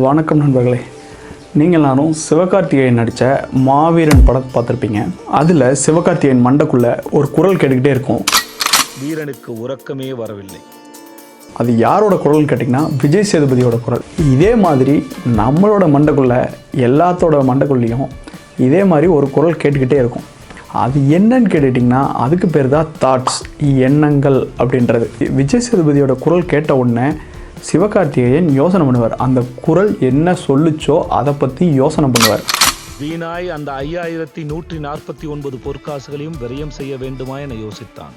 வணக்கம் நண்பர்களே. நீங்கள் எல்லாரும் சிவகார்த்திகேயன் நடித்த மாவீரன் படத்தை பார்த்துருப்பீங்க. அதில் சிவகார்த்திகேயன் மண்டைக்குள்ளே ஒரு குரல் கேட்டுக்கிட்டே இருக்கும். வீரனுக்கு உறக்கமே வரவில்லை. அது யாரோட குரல்னு கேட்டிங்கன்னா விஜய் சேதுபதியோட குரல். இதே மாதிரி நம்மளோட மண்டைக்குள்ளே எல்லாத்தோட மண்டைக்குள்ளேயும் இதே மாதிரி ஒரு குரல் கேட்டுக்கிட்டே இருக்கும். அது என்னன்னு கேட்டுட்டிங்கன்னா அதுக்கு பேர் தான் தாட்ஸ் எண்ணங்கள் அப்படின்றது. விஜய் சேதுபதியோட குரல் கேட்ட உடனே சிவகார்த்திகேயன் யோசனை பண்ணுவார். அந்த குரல் என்ன சொல்லுச்சோ அதை பற்றி யோசனை பண்ணுவார். வீணாய் அந்த ஐயாயிரத்தி நூற்றி நாற்பத்தி ஒன்பது பொற்காசுகளையும் விரயம் செய்ய வேண்டுமா என யோசித்தான்.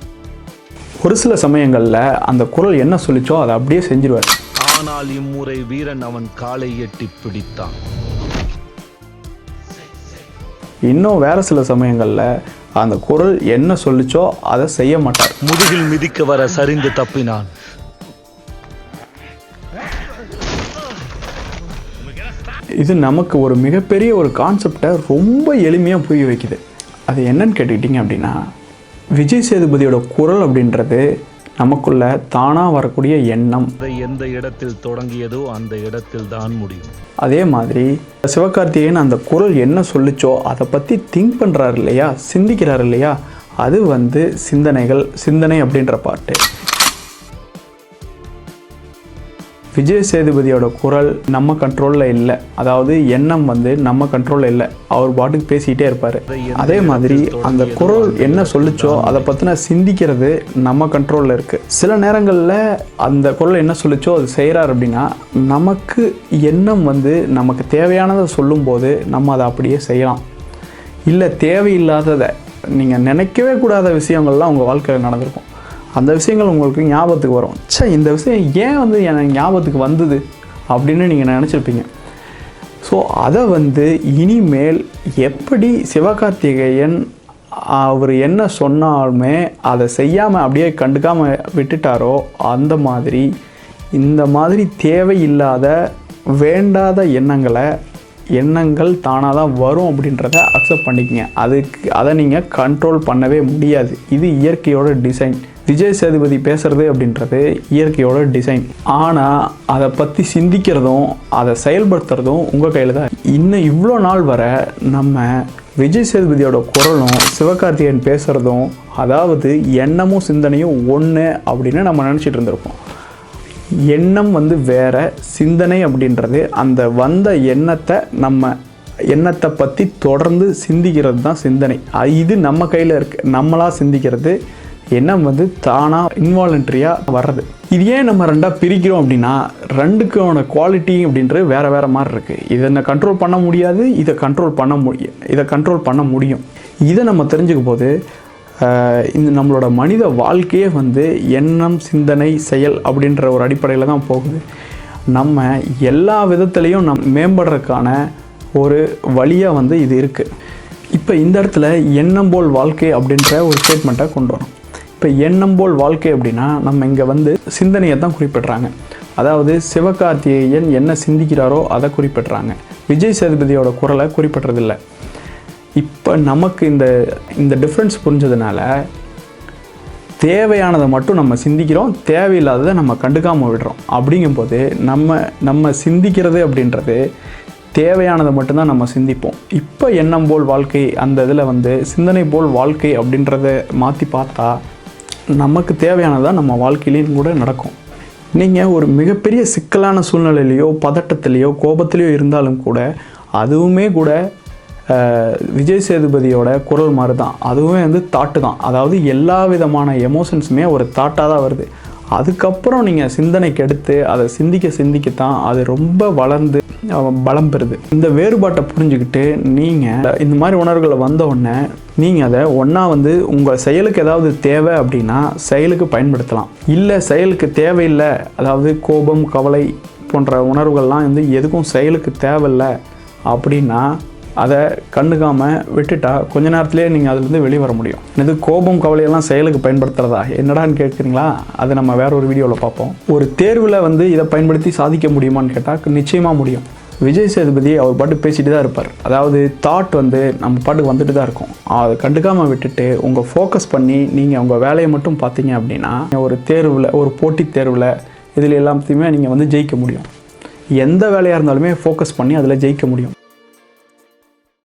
ஒரு சில சமயங்களில் அந்த குரல் என்ன சொல்லிச்சோ அதை அப்படியே செஞ்சிருவார். ஆனால் இம்முறை வீரன் அவன் காலை எட்டி பிடித்தான். இன்னும் வேறு சில சமயங்களில் அந்த குரல் என்ன சொல்லிச்சோ அதை செய்ய மாட்டார். முதுகில் மிதிக்க வர சரிந்து தப்பினான். இது நமக்கு ஒரு மிகப்பெரிய ஒரு கான்செப்டை ரொம்ப எளிமையாக புரிய வைக்குது. அது என்னன்னு கேட்டுக்கிட்டிங்க அப்படின்னா விஜய் சேதுபதியோட குரல் அப்படின்றது நமக்குள்ள தானாக வரக்கூடிய எண்ணம். எந்த இடத்தில் தொடங்கியதோ அந்த இடத்தில் தான் முடியும். அதே மாதிரி சிவகார்த்திகேயன் அந்த குரல் என்ன சொல்லுச்சோ அதை பற்றி திங்க் பண்ணுறாரு இல்லையா? சிந்திக்கிறாரு இல்லையா? அது வந்து சிந்தனைகள் சிந்தனை அப்படின்ற பாட்டு. விஜய் சேதுபதியோட குரல் நம்ம கண்ட்ரோலில் இல்லை. அதாவது எண்ணம் வந்து நம்ம கண்ட்ரோலில் இல்லை. அவர் பாட்டுக்கு பேசிக்கிட்டே இருப்பார். அதே மாதிரி அந்த குரல் என்ன சொல்லுச்சோ அதை பற்றின சிந்திக்கிறது நம்ம கண்ட்ரோலில் இருக்குது சில நேரங்களில் அந்த குரல் என்ன சொல்லுச்சோ அது செய்கிறார் அப்படின்னா நமக்கு எண்ணம் வந்து நமக்கு தேவையானதை சொல்லும்போது நம்ம அதை அப்படியே செய்யலாம். இல்லை தேவையில்லாததை. நீங்கள் நினைக்கவே கூடாத விஷயங்கள்லாம் உங்கள் வாழ்க்கையில் நடந்திருக்கும். அந்த விஷயங்கள் உங்களுக்கு ஞாபகத்துக்கு வரும். ச்சே இந்த விஷயம் ஏன் வந்து எனக்கு ஞாபகத்துக்கு வந்தது அப்படின்னு நீங்கள் நினச்சிருப்பீங்க. ஸோ அதை வந்து இனிமேல் எப்படி சிவகார்த்திகேயன் அவர் என்ன சொன்னாலுமே அதை செய்யாமல் அப்படியே கண்டுக்காமல் விட்டுட்டாரோ அந்த மாதிரி இந்த மாதிரி தேவையில்லாத வேண்டாத எண்ணங்களை எண்ணங்கள் தானாக தான் வரும் அப்படின்றத அக்செப்ட் பண்ணிக்கங்க. அதுக்கு அதை நீங்கள் கண்ட்ரோல் பண்ணவே முடியாது. இது இயற்கையோட டிசைன் விஜய் சேதுபதி பேசுறது அப்படின்றது இயற்கையோட டிசைன் ஆனால் அதை பற்றி சிந்திக்கிறதும் அதை செயல்படுத்துறதும் உங்கள் கையில் தான். இன்னும் இவ்வளோ நாள் வர நம்ம விஜய் சேதுபதியோட குரலும் சிவகார்த்திகேயன் பேசுகிறதும் அதாவது எண்ணமும் சிந்தனையும் ஒன்று அப்படின்னு நம்ம நினச்சிட்டு இருந்திருப்போம். எண்ணம் வந்து வேற சிந்தனை அப்படின்றது அந்த வந்த எண்ணத்தை நம்ம எண்ணத்தை பற்றி தொடர்ந்து சிந்திக்கிறது தான் சிந்தனை இது நம்ம கையில் இருக்கு. நம்மளாக சிந்திக்கிறது எண்ணம் வந்து தானாக இன்வாலண்ட்ரியாக வர்றது. இது ஏன் நம்ம ரெண்டாக பிரிக்கிறோம் அப்படின்னா ரெண்டுக்கான குவாலிட்டி அப்படின்றது வேறு வேறு மாதிரி இருக்குது இதை என்ன கண்ட்ரோல் பண்ண முடியாது இதை கண்ட்ரோல் பண்ண முடியும் இதை கண்ட்ரோல் பண்ண முடியும். இதை நம்ம தெரிஞ்சுக்க போது இந்த நம்மளோட மனித வாழ்க்கையே வந்து எண்ணம் சிந்தனை செயல் அப்படின்ற ஒரு அடிப்படையில் தான் போகுது. நம்ம எல்லா விதத்துலேயும் நம் மேம்படுறதுக்கான ஒரு வழியாக வந்து இது இருக்குது இப்போ இந்த இடத்துல எண்ணம் போல் வாழ்க்கை அப்படின்ற ஒரு ஸ்டேட்மெண்ட்டை கொண்டு வரோம் இப்போ எண்ணம் போல் வாழ்க்கை அப்படின்னா நம்ம இங்கே வந்து சிந்தனையை தான் குறிப்பிட்றாங்க. அதாவது சிவகார்த்திகேயன் என்ன சிந்திக்கிறாரோ அதை குறிப்பிட்றாங்க. விஜய் சேதுபதியோட குரலை குறிப்பிட்றதில்லை. இப்போ நமக்கு இந்த இந்த டிஃப்ரென்ஸ் புரிஞ்சதுனால தேவையானதை மட்டும் நம்ம சிந்திக்கிறோம் தேவையில்லாததை நம்ம கண்டுக்காமல் விடுறோம். அப்படிங்கும்போது நம்ம நம்ம சிந்திக்கிறது அப்படின்றது தேவையானதை மட்டும்தான் நம்ம சிந்திப்போம். இப்போ எண்ணம் போல் வாழ்க்கை அந்த இதில் வந்து சிந்தனை போல் வாழ்க்கை அப்படின்றத மாற்றி பார்த்தா நமக்கு தேவையானதாக நம்ம வாழ்க்கையிலையும் கூட நடக்கும். நீங்கள் ஒரு மிகப்பெரிய சிக்கலான சூழ்நிலையிலையோ பதட்டத்திலையோ கோபத்திலையோ இருந்தாலும் கூட அதுவுமே கூட விஜய் சேதுபதியோட குரல் மாதிரி தான் அதுவுமே வந்து தாட்டு தான். அதாவது எல்லா விதமான எமோஷன்ஸுமே ஒரு தாட்டாக தான் வருது. அதுக்கப்புறம் நீங்கள் சிந்தனைக்கு எடுத்து அதை சிந்திக்க சிந்திக்கத்தான் அது ரொம்ப வளர்ந்து பலம் பெறுது. இந்த வேறுபாட்டை புரிஞ்சுக்கிட்டு நீங்கள் இந்த மாதிரி உணர்வுகளை வந்த உடனே நீங்கள் அதை ஒன்றா வந்து உங்கள் செயலுக்கு ஏதாவது தேவை அப்படின்னா செயலுக்கு பயன்படுத்தலாம். இல்லை செயலுக்கு தேவையில்லை அதாவது கோபம் கவலை போன்ற உணர்வுகள்லாம் வந்து எதுக்கும் செயலுக்கு தேவையில்லை அப்படின்னா அதை கண்டுக்காமல் விட்டுட்டா கொஞ்ச நேரத்திலே நீங்கள் அதுலேருந்து வெளியே வர முடியும். இது கோபம் கவலையெல்லாம் செயலுக்கு பயன்படுத்துறதா? என்னடான்னு கேட்குறீங்களா? அதை நம்ம வேற ஒரு வீடியோவில் பார்ப்போம். ஒரு தேர்வில் வந்து இதை பயன்படுத்தி சாதிக்க முடியுமான்னு கேட்டால் நிச்சயமாக முடியும். விஜய் சேதுபதி அவர் பாட்டு பேசிட்டு தான் இருப்பார். அதாவது தாட் வந்து நம்ம பாட்டுக்கு வந்துட்டு தான் இருக்கும். அதை கண்டுக்காமல் விட்டுட்டு உங்கள் ஃபோக்கஸ் பண்ணி நீங்கள் உங்கள் வேலையை மட்டும் பார்த்தீங்க அப்படின்னா ஒரு தேர்வில் ஒரு போட்டித் தேர்வில் இதில் எல்லாத்தையுமே நீங்கள் வந்து ஜெயிக்க முடியும். எந்த வேலையாக இருந்தாலுமே ஃபோக்கஸ் பண்ணி அதில் ஜெயிக்க முடியும்.